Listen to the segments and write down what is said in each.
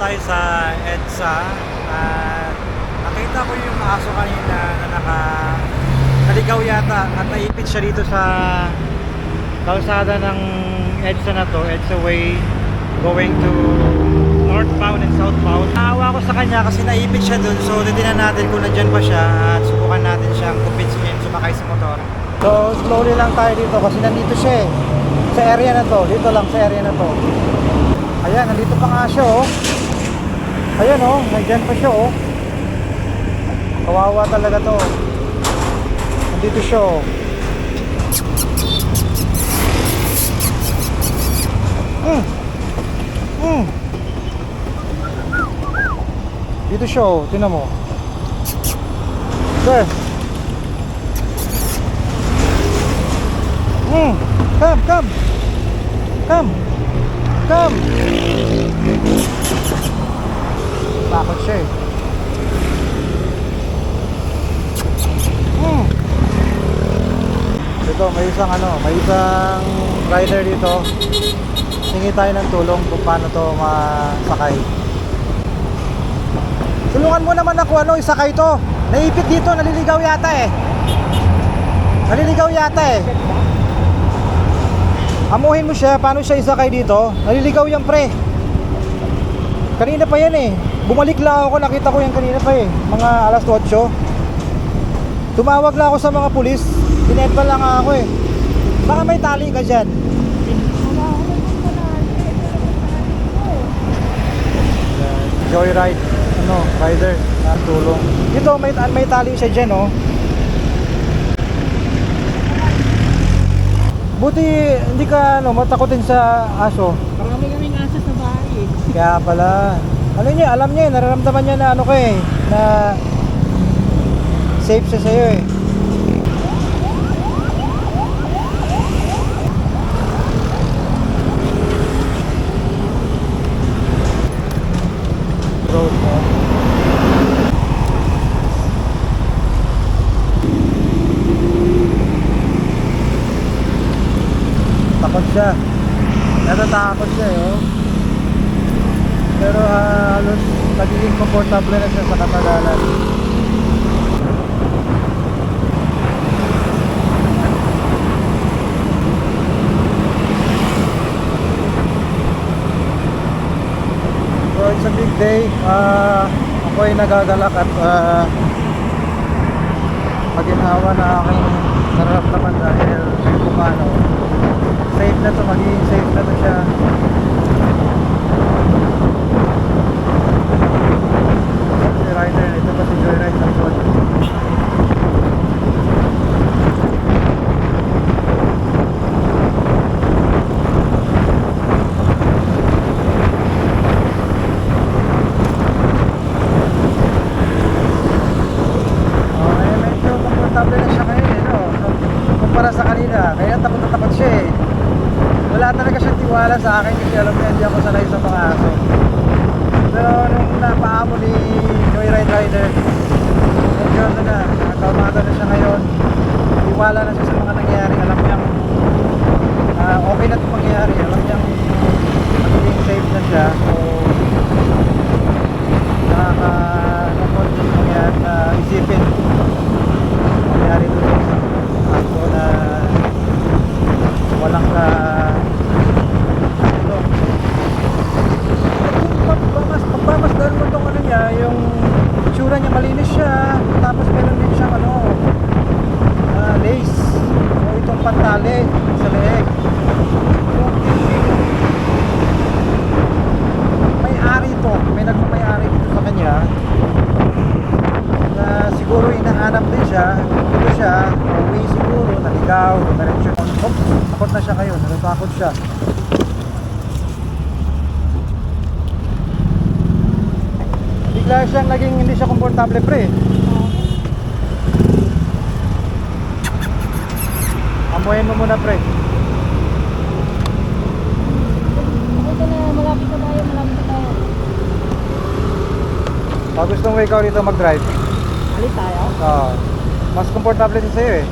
tayo sa EDSA at nakita ko yung aso kanina na naka naligaw yata at naipit siya dito sa kalsada ng EDSA na to, EDSA Way going to northbound and southbound. Naawa ko sa kanya kasi naipit siya dun so titinan natin kung nandyan pa siya at subukan natin siyang kumbinsihin sumakay sa motor. So slowly lang tayo dito kasi nandito siya eh. Sa area na to, dito lang sa area na to. Ayan, nandito pa nga siya oh. Ayan oh, nandyan pa siya oh. Kawawa talaga to. Nandito siya oh. Mm. Mm. Dito siya oh, tinan mo. Sir. Mm. Come, come. Come. Come. Takot siya eh. Mm. Ito, may isang ano, may isang rider dito. Hingi tayo ng tulong kung paano to masakay. Tulungan mo naman ako ano, isakay to. Naipit dito, naliligaw yata eh. Naliligaw yata eh. Amuhin mo siya, paano siya isakay dito? Naliligaw yan pre. Kanina pa yan eh. Bumalik lang ako, nakita ko yan kanina pa eh. Mga alas 8. Tumawag lang ako sa mga pulis. Tinedpa lang ako eh. Baka may tali ka dyan. Joyride, ano, rider, na tulong. Dito may may tali siya diyan, oh. Buti hindi ka ano, matakotin sa aso. Marami kaming asa sa bahay eh. Kaya pala. Ano niya, alam niya, eh, nararamdaman niya na ano ko eh, na safe siya sa'yo eh. Road mo. Takot siya. Natatakot siya eh. Pero ah, halos nagiging komportable na siya sa katagalan. So it's a big day. Ah, ako ay nagagalak at uh, paginhawa na aking nararamdaman dahil kung paano safe na to, magiging safe na to siya. si rider ito pa si Joyride sa likod Oh, eh, medyo komportable na siya ngayon eh, no? Kumpara sa kanina, kaya takot na takot siya eh. Wala talaga siyang tiwala sa akin kasi alam niya hindi ako sanay sa mga aso. Pero nung napaamo ni Joyride Rider, medyo ano na, nakaumata na siya ngayon. Tiwala na siya sa mga nangyayari. Alam niyang ah, okay na itong mangyayari. Alam niyang magiging safe na siya. So, nakaka-lungkot yung mangyayari na isipin. Mangyayari doon sa aso na walang ka ano, pagpamas, pagpamasdan mo tong ano niya, yung tsura niya malinis siya, tapos meron din siyang ano, ah, lace, o itong pantali sa leeg. Yung may-ari to, may nagmamay-ari dito sa kanya, na siguro hinahanap din siya, dito siya, uwi siguro, naligaw, diretso. Oh, takot na siya kayo, natatakot siya. Bigla siyang naging hindi siya komportable pre. Amuhin mo muna pre. Ito na, malapit na tayo, malapit na tayo. Pag gusto mo ikaw dito mag-drive, Alis tayo? ah, mas komportable din sa'yo eh.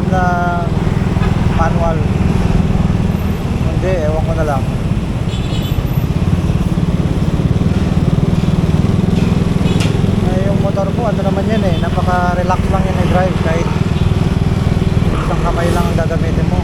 Mag-drive na manual. Hindi, ewan ko na lang. Eh, yung motor ko, ano naman yan eh, napaka-relax lang yan i-drive kahit isang kamay lang ang gagamitin mo.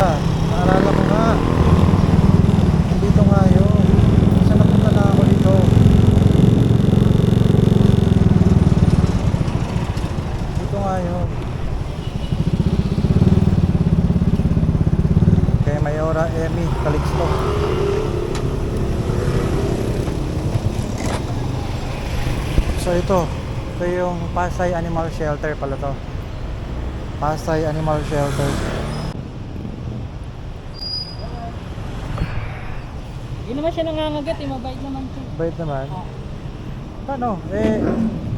Ah, naalala ko nga. Nandito nga yun. Saan napunta na ako dito? Dito nga yun. Mayora Emmy Calixto. So ito, ito yung Pasay Animal Shelter pala to. Pasay Animal Shelter. Hindi naman siya nangangagat eh, mabait naman siya. Bait naman. Oh. Paano? Eh,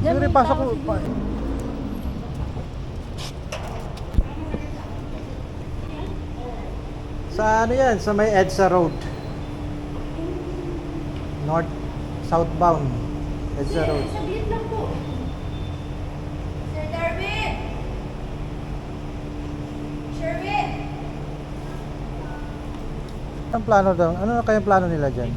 Yan, siguro may ipasok tao ko. Pa, sa ano yan? Sa may EDSA Road. North, southbound. EDSA Road. Saglit lang po. Sir Darwin! Sherwin! Ang plano daw? Ano na kayang plano nila dyan?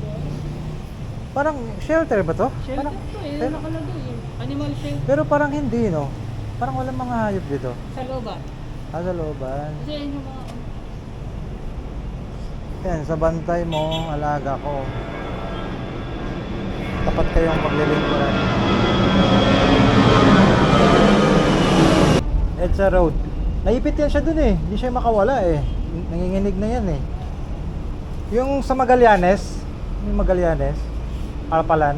Parang shelter ba to? Shelter Parang, to eh, pero, nakalagay eh. Animal shelter pero parang hindi, no? Parang walang mga hayop dito. sa looban. Ah, sa looban. Kasi yun yung mga... Yan, sa bantay mo, alaga ko. Tapat kayong paglilingkuran. Edsa Road. Naipit yan siya dun eh. Hindi siya makawala eh. Nanginginig na yan eh. Yung sa Magallanes, yung Magallanes, Alpalan.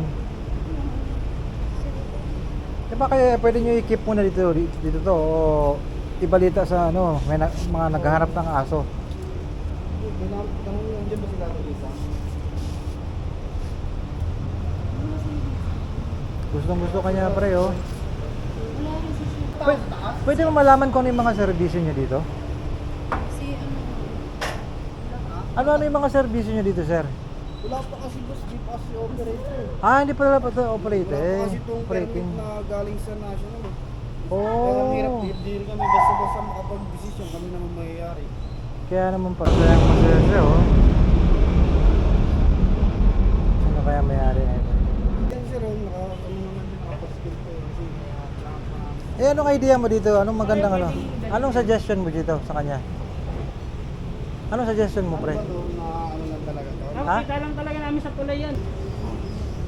Diba kaya pwede nyo i-keep muna dito, dito to o ibalita sa ano, may na- mga naghahanap ng aso. Gustong gusto kanya pre oh. Wala rin si sir. Pwede, pwede mo malaman kung ano yung mga serbisyo nyo dito? Si ano? Ano-ano yung mga serbisyo nyo dito sir? Wala pa kasi boss, di pa kasi operator. Ah, hindi pala pa ito operate Wala pa kasi itong permit Operating. na galing sa national. eh. Oh. Kaya ang hirap, rin kami basta-basta makapag-desisyon, kami naman mayayari. Kaya naman pala yung masaya oh. Sino kaya may-ari na ito? Ano. Eh, anong idea mo dito? Anong magandang ano? Anong suggestion mo dito sa kanya? Anong suggestion mo, pre? Ano ano? Ha? Kita lang talaga namin sa tulay yan.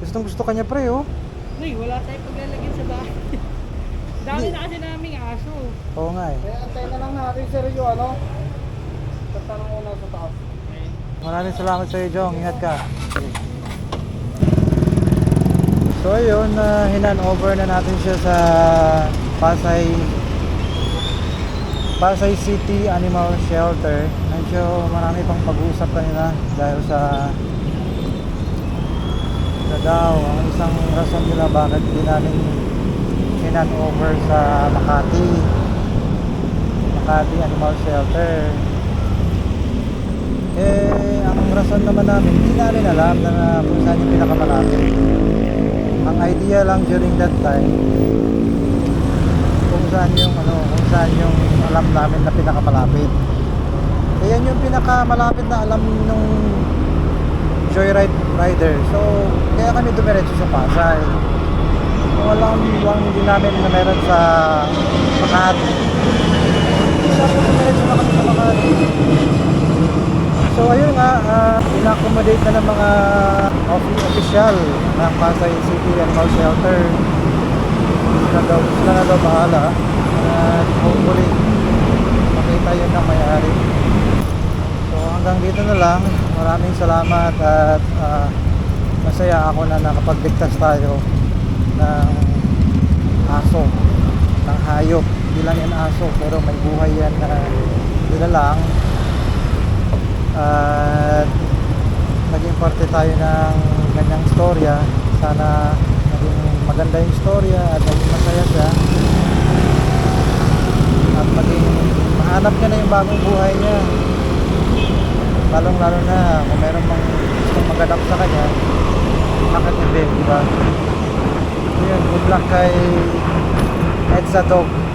Gustong gusto kanya, pre, oh. Uy, wala tayong paglalagyan sa bahay. Dami na kasi naming aso. Oo nga eh. Kaya antay na lang natin sir yung ano. Tatanong ko na sa taas. Maraming salamat sa iyo, Jong. Ingat ka. So ayun, uh, hinan over na natin siya sa Pasay Pasay City Animal Shelter. Medyo marami pang pag-uusap kanina dahil sa na daw ang isang rason nila bakit di namin hinan over sa Makati Makati Animal Shelter eh, ang rason naman namin, hindi namin alam na, kung saan yung pinakamalapit. Ang idea lang during that time, kung saan yung, ano, kung saan yung alam namin na pinakamalapit. Eh, yan yung pinakamalapit na alam nung joyride rider. So, kaya kami dumiretso sa Pasay. Kung alam lang din namin na meron sa Makati. Po dumiretso na kami sa Makati. So ayun nga, uh, ina-accommodate na ng mga official ng Pasay City Animal Shelter. Sila daw, sila na daw bahala. At hopefully, makita yun ng may-ari. lang, maraming salamat at ah, masaya ako na nakapagligtas tayo ng aso, ng hayop. Hindi lang yan aso, pero may buhay yan na nilalang. At naging parte tayo ng ganyang storya. Sana maging maganda yung storya at maging masaya siya. At maging mahanap niya na yung bagong buhay niya. Lalong lalo na kung meron mang gustong mag-adapt sa kanya, bakit hindi, di ba? So yun, good luck kay Edsa Dog.